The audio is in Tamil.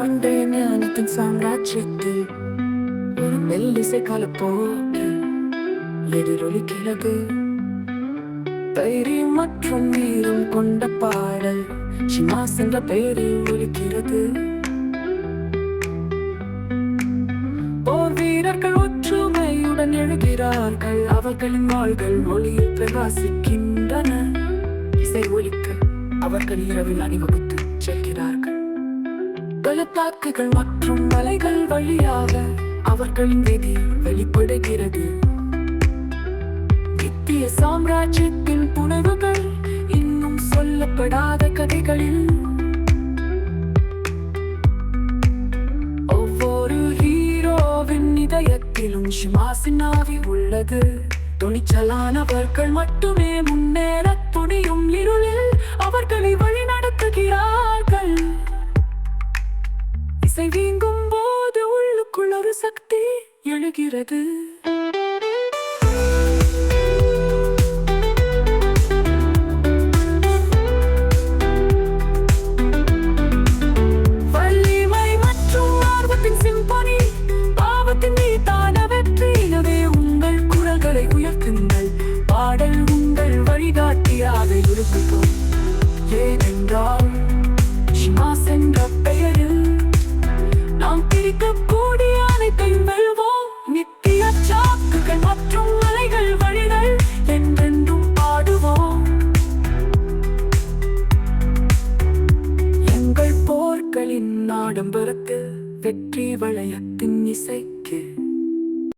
பண்டைய ஞானத்தின் சாம்ராஜ்யத்தில் ஒரு மெல்லிசை கலப்போக்கு எதிரொலிக்கிறது தைரியம் மற்றும் வீரம் கொண்ட பாடல் ஷிமாஸ் என்ற பெயரில் ஒலிக்கிறது. போர் வீரர்கள் ஒற்றுமையுடன் எழுகிறார்கள். அவர்களின் வாழ்கள் ஒளியில் பிரகாசிக்கின்றன. இசை ஒலிக்க அவர்கள் இரவில் அணிவகுத்து செல்கிறார்கள். பள்ளத்தாக்குகள் மற்றும் மலைகள் வழியாக அவர்களின் விதி வெளிப்படுகிறது. நித்திய சாம்ராஜ்யத்தின் புனவுகள் இன்னும் சொல்லப்படாத கதைகளில் ஒவ்வொரு ஹீரோவின் இதயத்திலும் ஷிமாசினாவி உள்ளது. துணிச்சலானவர்கள் மட்டுமே முன்னேற இசை வீங்கும் போது உள்ளுக்குள் ஒரு சக்தி எழுகிறது. உயர்த்துங்கள். பாடல் உங்கள் வழிகாட்டியாக இருக்கும். ஏனென்றால் ஆடம்பரத்து வெற்றி வளையத்தின் இசைக்கு.